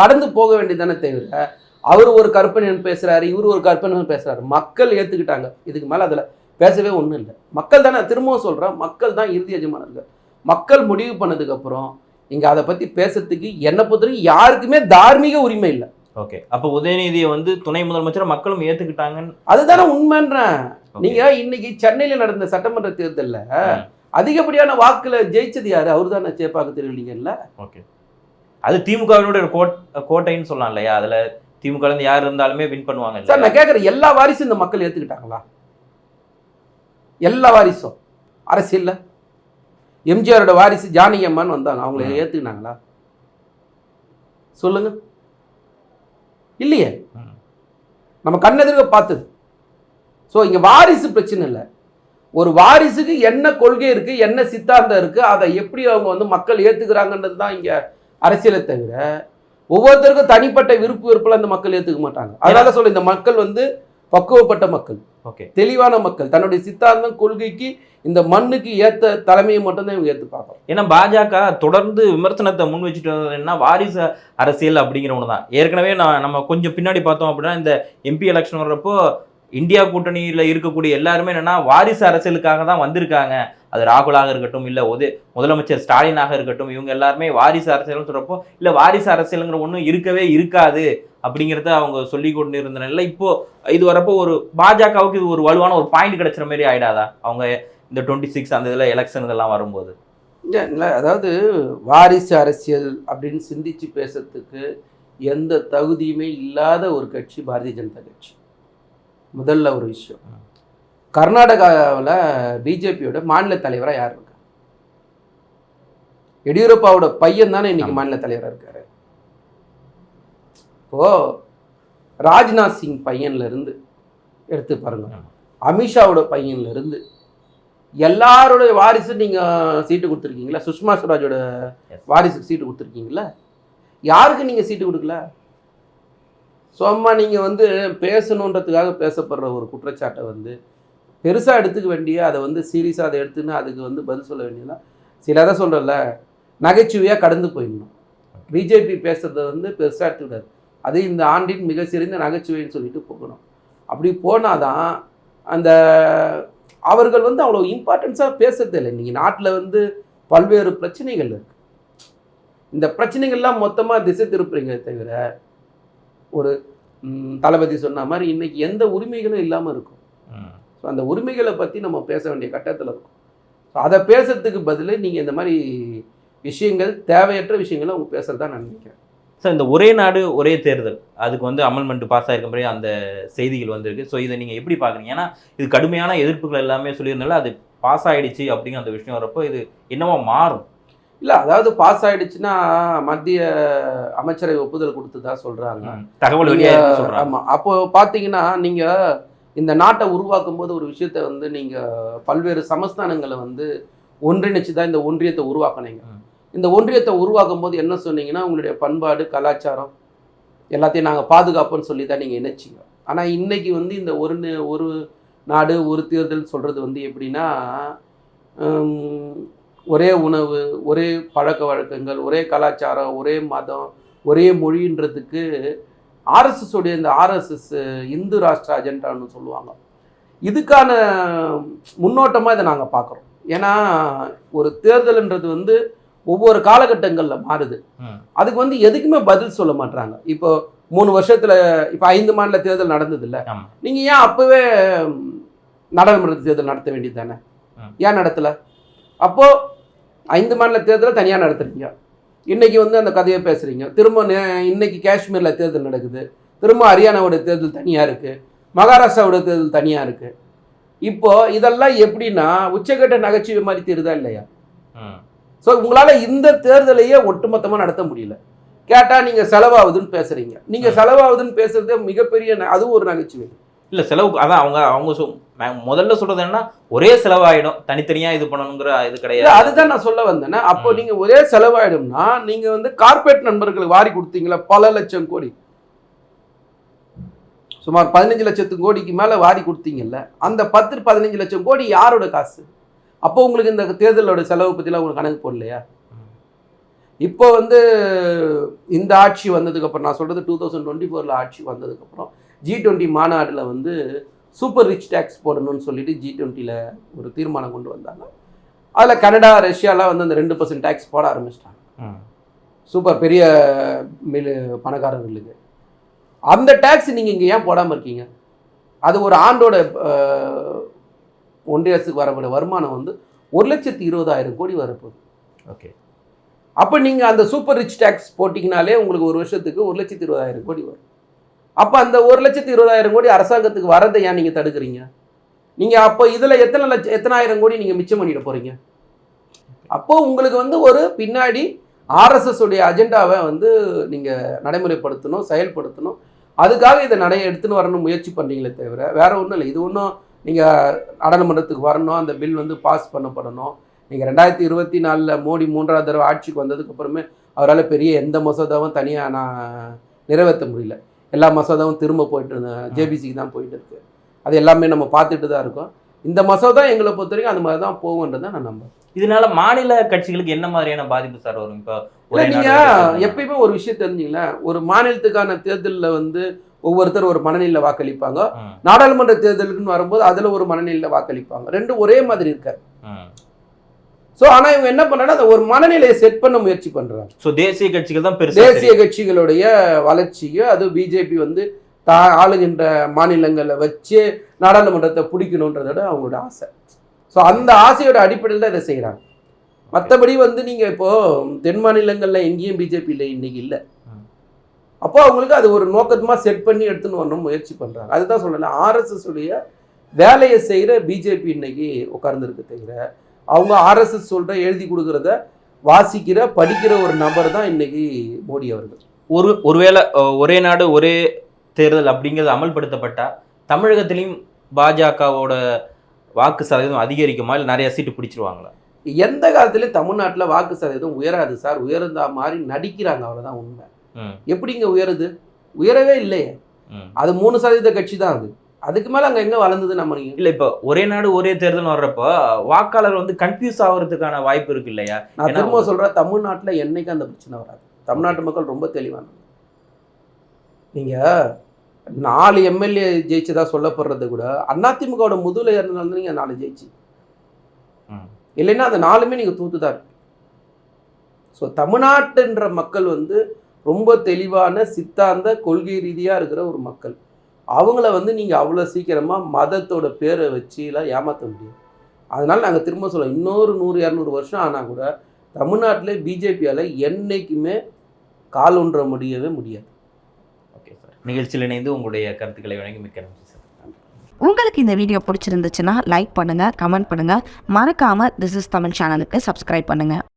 கடந்து போக வேண்டியதானே தவிர அவர் ஒரு கற்பனைன்னு பேசுறாரு இவர் ஒரு கற்பனைன்னு பேசுறாரு. மக்கள் ஏத்துக்கிட்டாங்க. இதுக்கு மேல அதுல பேசவே ஒண்ணும் இல்லை. மக்கள் தானே திரும்பவும் சொல்றேன் மக்கள் தான் இறுதி எஜமானர்கள். மக்கள் முடிவு பண்ணதுக்கு அப்புறம் இங்க அதை பத்தி பேசுறதுக்கு என்னை பொறுத்தவரைக்கும் யாருக்குமே தார்மீக உரிமை இல்லை. ஓகே அப்போ உதயநிதியை வந்து துணை முதலமைச்சர் மக்களும் ஏத்துக்கிட்டாங்கன்னு அதுதானே உண்மைன்றேன். Okay. நீங்க இன்னைக்கு சென்னையில நடந்த சட்டமன்ற தேர்தல்ல. அதிகப்படியான வாக்குல ஜெயிச்சது யாரு? அவர் தானே சேப்பாக்க திருவள்ளிங்கல்ல ஓகே அது திமுகவினுடைய கோட் கோட்டைன்னு சொல்லலாம் இல்லையா அதுல திமுக இருந்து யார் இருந்தாலுமே வின் பண்ணுவாங்க சார்? நான் கேட்குறேன் எல்லா வாரிசும் இந்த மக்கள் ஏற்றுக்கிட்டாங்களா எல்லா வாரிசும். அரசியல்ல? எம்ஜிஆரோட வாரிசு ஜானகி அம்மான்னு வந்தாங்க. அவங்கள. ஏற்றுக்கினாங்களா சொல்லுங்க. இல்லையே. நம்ம கண்ணெதிர்க்க பார்த்தது. ஸோ இங்க வாரிசு பிரச்சனை இல்லை. ஒரு வாரிசுக்கு என்ன கொள்கை இருக்கு என்ன சித்தாந்தம் இருக்கு அதை எப்படி அவங்க வந்து மக்கள் ஏத்துக்கிறாங்கன்றது தான் இங்க அரசியலை தவிர ஒவ்வொருத்தருக்கும் தனிப்பட்ட விருப்பு வெறுப்புல அந்த மக்கள் ஏத்துக்க மாட்டாங்க. அதனால சொல்ல இந்த மக்கள் வந்து பக்குவப்பட்ட மக்கள். தெளிவான மக்கள் தன்னுடைய சித்தாந்தம் கொள்கைக்கு இந்த மண்ணுக்கு ஏற்ற தலைமையை மட்டும்தான் இவங்க ஏத்து பார்க்கணும். ஏன்னா பாஜக தொடர்ந்து விமர்சனத்தை முன் வச்சுட்டு வந்ததுன்னா வாரிசு அரசியல் அப்படிங்கிற ஒன்று தான். ஏற்கனவே நான் நம்ம கொஞ்சம் பின்னாடி பார்த்தோம் அப்படின்னா இந்த எம்பி எலெக்ஷன் வர்றப்போ இந்தியா கூட்டணியில் இருக்கக்கூடிய எல்லாருமே என்னென்னா வாரிசு அரசியலுக்காக தான் வந்திருக்காங்க. அது ராகுலாக இருக்கட்டும் இல்லை உதய முதலமைச்சர் ஸ்டாலினாக இருக்கட்டும் இவங்க எல்லாருமே வாரிசு அரசியல்னு சொல்கிறப்போ இல்லை வாரிசு அரசியலுங்கிற ஒன்றும் இருக்கவே இருக்காது அப்படிங்கிறத அவங்க சொல்லி கொண்டு இருந்த நிலையில இப்போது இது வரப்போ ஒரு பாஜகவுக்கு இது ஒரு வலுவான ஒரு பாயிண்ட் கிடைச்சிற மாதிரி ஆயிடாதா? அவங்க இந்த டுவெண்ட்டி சிக்ஸ் அந்த இதில் எலெக்ஷன் இதெல்லாம் வரும்போது. இல்லை அதாவது வாரிசு அரசியல் அப்படின்னு சிந்திச்சு பேசுறதுக்கு எந்த தகுதியுமே இல்லாத ஒரு கட்சி பாரதிய ஜனதா கட்சி. முதல்ல ஒரு விஷயம். கர்நாடகாவில் பிஜேபியோட மாநில தலைவராக யார் இருக்கா எடியூரப்பாவோட பையன் தானே இன்னைக்கு. மாநில தலைவராக இருக்காரு. இப்போ ராஜ்நாத் சிங் பையன்ல இருந்து எடுத்து பாருங்க. அமித்ஷாவோட பையன்ல இருந்து எல்லாரோட வாரிசு நீங்க சீட்டு கொடுத்துருக்கீங்களா? சுஷ்மா ஸ்வராஜோட. வாரிசுக்கு சீட்டு கொடுத்துருக்கீங்களா? யாருக்கு நீங்க சீட்டு கொடுக்கல? சும்மா நீங்கள் வந்து பேசணுன்றதுக்காக பேசப்படுற ஒரு குற்றச்சாட்டை வந்து பெருசாக எடுத்துக்க வேண்டிய அதை வந்து சீரியஸாக அதை எடுத்துன்னு அதுக்கு வந்து பதில் சொல்ல வேண்டியதுலாம் சிலதை சொல்கிறல நகைச்சுவையாக கடந்து போயிடணும். பிஜேபி பேசுறத வந்து பெருசாக எடுத்துக்கூடாது அது இந்த ஆண்டின் மிக சிறந்த நகைச்சுவைன்னு சொல்லிட்டு போகணும். அப்படி போனால் தான் அந்த அவர்கள் வந்து அவ்வளோ இம்பார்ட்டன்ஸாக பேசுறதில்லை. இன்றைக்கி நாட்டில் வந்து பல்வேறு பிரச்சனைகள் இருக்குது இந்த பிரச்சனைகள்லாம் மொத்தமாக திசை திருப்புறீங்க தவிர ஒரு தளபதி சொன்ன மாதிரி இன்னைக்கு எந்த உரிமைகளும் இல்லாமல் இருக்கும். ஸோ அந்த உரிமைகளை பற்றி நம்ம பேச வேண்டிய கட்டத்தில் இருக்கும். ஸோ அதை பேசுறதுக்கு பதில் நீங்கள் இந்த மாதிரி விஷயங்கள் தேவையற்ற விஷயங்களை அவங்க பேசுறதா நான் நினைக்கிறேன். சார் இந்த ஒரே நாடு ஒரே தேர்தல். அதுக்கு வந்து அமல்மெண்ட் பாஸ் ஆயிருக்க மாதிரி அந்த செய்திகள் வந்திருக்கு. ஸோ இதை நீங்கள் எப்படி பார்க்குறீங்க ஏன்னா இது கடுமையான எதிர்ப்புகள் எல்லாமே சொல்லியிருந்தால அது பாஸ் ஆயிடுச்சு அப்படிங்கிற அந்த விஷயம் வரப்போ இது என்னவா மாறும். இல்லை அதாவது பாஸ் ஆயிடுச்சுன்னா மத்திய அமைச்சரை ஒப்புதல் கொடுத்ததா சொல்கிறாங்க தகவல் நீங்க- வெளியாக சொல்கிறாங்க ஆமா அப்போ பார்த்தீங்கன்னா நீங்க இந்த நாட்டை உருவாக்கும் போது ஒரு விஷயத்த வந்து நீங்க பல்வேறு சமஸ்தானங்களை வந்து ஒன்றிணைச்சு தான் இந்த ஒன்றியத்தை உருவாக்குனீங்க. இந்த ஒன்றியத்தை உருவாக்கும் போது என்ன சொன்னீங்கன்னா உங்களுடைய பண்பாடு கலாச்சாரம் எல்லாத்தையும் நாங்கள் பாதுகாப்போம்னு சொல்லி தான் நீங்கள் இணைச்சிங்க. ஆனால் இன்னைக்கு வந்து இந்த ஒரு ஒரு நாடு ஒரு தேர்தல் சொல்கிறது வந்து எப்படின்னா ஒரே உணவு ஒரே பழக்க வழக்கங்கள் ஒரே கலாச்சாரம் ஒரே மதம் ஒரே மொழின்றதுக்கு ஆர்எஸ்எஸ் உடைய இந்த ஆர்எஸ்எஸ் இந்து ராஷ்டிர அஜெண்டான்னு சொல்லுவாங்க. இதுக்கான முன்னோட்டமாக இதை நாங்கள் பார்க்குறோம் ஏன்னா ஒரு தேர்தல்ன்றது வந்து ஒவ்வொரு காலகட்டங்களில் மாறுது. அதுக்கு வந்து எதுக்குமே பதில் சொல்ல மாட்றாங்க. இப்போ மூணு வருஷத்துல இப்போ ஐந்து மாநில தேர்தல் நடந்தது இல்ல ஆமா. நீங்க ஏன் அப்பவே நாடாளுமன்ற தேர்தல் நடத்த வேண்டியது தானே. ஏன் நடத்தல? அப்போ ஐந்து மாநில தேர்தலை தனியா நடத்துறீங்க. இன்னைக்கு வந்து அந்த கதையை பேசுறீங்க. திரும்ப இன்னைக்கு காஷ்மீர்ல தேர்தல் நடக்குது. திரும்ப ஹரியானாவோட தேர்தல் தனியா இருக்கு. மகாராஷ்டிராவோட தேர்தல் தனியா இருக்கு. இப்போ இதெல்லாம் எப்படின்னா உச்சக்கட்ட நகைச்சுவை மாதிரி தெரியுதா இல்லையா. ஸோ உங்களால் இந்த தேர்தலையே ஒட்டுமொத்தமாக நடத்த முடியல. கேட்டால் நீங்கள் செலவாகுதுன்னு பேசுகிறீங்க நீங்கள். செலவாகுதுன்னு பேசுறதே மிகப்பெரிய அதுவும் ஒரு நகைச்சுவை. இல்ல செலவு அதான் அவங்க அவங்க சொ- முதல்ல சொல்றது என்னன்னா ஒரே செலவாயிடும். தனித்தனியா இது பண்ணணுங்கிற இது கிடையாது. அதுதான் நான் சொல்ல வந்தேன்னா அப்போ ம். நீங்கள் ஒரே செலவாயிடும்னா நீங்கள் வந்து கார்ப்பரேட் நண்பர்களுக்கு வாரி கொடுத்தீங்களா? பல லட்சம் கோடி. சுமார் பதினஞ்சு லட்சத்து கோடிக்கு மேலே வாரி கொடுத்தீங்கல்ல அந்த பத்து பதினஞ்சு லட்சம் கோடி யாரோட காசு? அப்போ உங்களுக்கு இந்த தேர்தலோட செலவு பற்றிலாம் உங்களுக்கு கணக்கு போடலையா? இப்போ வந்து இந்த ஆட்சி வந்ததுக்கப்புறம் நான் சொல்கிறது டூ தௌசண்ட் டுவெண்ட்டி ஃபோரில் ஆட்சி வந்ததுக்கப்புறம் ஜி டுவெண்ட்டி மாநாட்டில் வந்து சூப்பர் ரிச் டேக்ஸ் போடணும்னு சொல்லிட்டு ஜி டுவெண்ட்டியில் ஒரு தீர்மானம் கொண்டு வந்தாங்க. அதில் கனடா ரஷ்யாலாம் வந்து அந்த ரெண்டு பர்சன்ட் டேக்ஸ் போட ஆரம்பிச்சிட்டாங்க. சூப்பர் பெரிய மில் பணக்காரர்களுக்கு. அந்த டேக்ஸ் நீங்கள் இங்கே ஏன் போடாமல் இருக்கீங்க? அது ஒரு ஆண்டோட ஒன்றிய அரசுக்கு வரக்கூடிய வருமானம் வந்து ஒரு லட்சத்தி இருபதாயிரம் கோடி வரப்போகுது. ஓகே. அப்போ நீங்கள் அந்த சூப்பர் ரிச் டேக்ஸ் போட்டிங்கனாலே உங்களுக்கு ஒரு வருஷத்துக்கு ஒரு லட்சத்தி இருபதாயிரம் கோடி வரும். அப்போ அந்த ஒரு லட்சத்தி இருபதாயிரம் கோடி அரசாங்கத்துக்கு வரதை ஏன் நீங்கள் தடுக்கிறீங்க? நீங்கள் அப்போ இதில் எத்தனை லட்சம் எத்தனாயிரம் கோடி நீங்கள் மிச்சம் பண்ணிட போகிறீங்க அப்போ உங்களுக்கு வந்து ஒரு பின்னாடி ஆர்எஸ்எஸ் உடைய அஜெண்டாவை வந்து நீங்கள் நடைமுறைப்படுத்தணும் செயல்படுத்தணும். அதுக்காக இதை நடை எடுத்துன்னு வரணும் முயற்சி பண்ணுறீங்களே தவிர வேறு ஒன்றும் இல்லை. இது ஒன்றும் நீங்கள் நாடாளுமன்றத்துக்கு வரணும் அந்த பில் வந்து பாஸ் பண்ணப்படணும். நீங்கள் ரெண்டாயிரத்தி இருபத்தி நாலில் மோடி மூன்றாவது தடவை ஆட்சிக்கு வந்ததுக்கப்புறமே அவரால் பெரிய எந்த மசோதாவும் தனியாக நான் நிறைவேற்ற முடியல. எல்லா மசோதாவும் திரும்ப போயிட்டு இருந்தேன் ஜேபிசிக்கு தான் போயிட்டு இருக்கு. அது எல்லாமே நம்ம பார்த்துட்டு தான் இருக்கோம். இந்த மசோதா எங்களை பொறுத்த வரைக்கும் அந்த மாதிரி தான் போகுன்றதை நான் நம்புறேன். இதனால மாநில கட்சிகளுக்கு என்ன மாதிரியான பாதிப்பு சார் வரும்? இப்போ இல்லை நீங்கள். எப்பயுமே ஒரு விஷயம் தெரிஞ்சுங்களேன். ஒரு மாநிலத்துக்கான தேர்தலில் வந்து ஒவ்வொருத்தர் ஒரு மனநிலையில் வாக்களிப்பாங்க. நாடாளுமன்ற தேர்தலுக்குன்னு வரும்போது அதில் ஒரு மனநிலையில் வாக்களிப்பாங்க. ரெண்டும் ஒரே மாதிரி இருக்காது. ஸோ ஆனால் இவங்க என்ன பண்ணுறாங்கன்னா அந்த ஒரு மனநிலையை செட் பண்ண முயற்சி பண்ணுறாங்க சோ தேசிய கட்சிகள் தான் பெருசா தேசிய கட்சிகளுடைய வளர்ச்சிக்கு அது பிஜேபி வந்து தா ஆளுகின்ற மாநிலங்களை வச்சு நாடாளுமன்றத்தை பிடிக்கணுன்றதோட அவங்களோட ஆசை. ஸோ அந்த ஆசையோட அடிப்படையில் தான் இதை செய்கிறாங்க மற்றபடி வந்து நீங்கள் இப்போது தென் மாநிலங்களில் எங்கேயும் பிஜேபி இல்லை இன்னைக்கு இல்லை. அப்போ அவங்களுக்கு அது ஒரு நோக்கமாக செட் பண்ணி எடுத்துன்னு வரணும் முயற்சி பண்ணுறாங்க அதுதான் சொல்லலாம் ஆர்எஸ்எஸ் உடைய வேலையை செய்கிற பிஜேபி இன்னைக்கு உட்கார்ந்துருக்கு தவிர அவங்க ஆர்எஸ்எஸ் சொல்கிற எழுதி கொடுக்குறத வாசிக்கிற படிக்கிற ஒரு நபர் தான் இன்னைக்கு மோடி அவர்கள். ஒரு ஒருவேளை ஒரே நாடு ஒரே தேர்தல் அப்படிங்கிறது அமல்படுத்தப்பட்டா தமிழகத்திலையும் பாஜகவோட வாக்கு சதவீதம் அதிகரிக்குமா? இல்லை நிறைய சீட்டு பிடிச்சிருவாங்களா? எந்த காலத்துலையும் தமிழ்நாட்டில் வாக்கு சதவீதம் உயராது சார். உயர்ந்தா மாதிரி நடிக்கிறாங்க அவ்வளோதான் உண்மை. எப்படிங்க உயருது? உயரவே இல்லையே. அது மூணு சதவீத கட்சி தான் அது. அதுக்கு மேலே அங்கே எங்கே வளர்ந்தது நம்ம இல்ல இப்போ ஒரே நாடு ஒரே தேர்தல் வர்றப்போ வாக்காளர் வந்து கன்ஃபியூஸ் ஆகுறதுக்கான வாய்ப்பு இருக்கு இல்லையா? நான் திரும்ப சொல்கிறேன் தமிழ்நாட்டில் என்னைக்கு அந்த பிரச்சனை வராது. தமிழ்நாட்டு மக்கள் ரொம்ப தெளிவானது நீங்கள் நாலு எம்எல்ஏ ஜெயிச்சதா சொல்லப்படுறது கூட அதிமுகவோட முதுகில் இருந்தனால நீங்கள் நாலு ஜெயிச்சு. இல்லைன்னா அந்த நாலுமே நீங்கள் தூத்து தான் இருக்கு. ஸோ தமிழ்நாட்டுன்ற மக்கள் வந்து ரொம்ப தெளிவான சித்தாந்த கொள்கை ரீதியாக இருக்கிற ஒரு மக்கள். அவங்கள வந்து நீங்கள் அவ்வளோ சீக்கிரமாக மதத்தோட பேரை வச்சுலாம் ஏமாற்ற முடியாது அதனால் நாங்கள் திரும்ப சொல்ல இன்னொரு நூறு இரநூறு வருஷம் ஆனால் கூட தமிழ்நாட்டில் பிஜேபியால் என்னைக்குமே கால் ஒன்ற முடியவே முடியாது. ஓகே சார் நிகழ்ச்சியில் இணைந்து உங்களுடைய கருத்துக்களை வழங்கி மிக்க நன்றி சார் உங்களுக்கு இந்த வீடியோ பிடிச்சிருந்துச்சுன்னா லைக் பண்ணுங்கள் கமெண்ட் பண்ணுங்கள் மறக்காமல் திஸ் இஸ் தமிழ் சேனலுக்கு சப்ஸ்கிரைப் பண்ணுங்கள்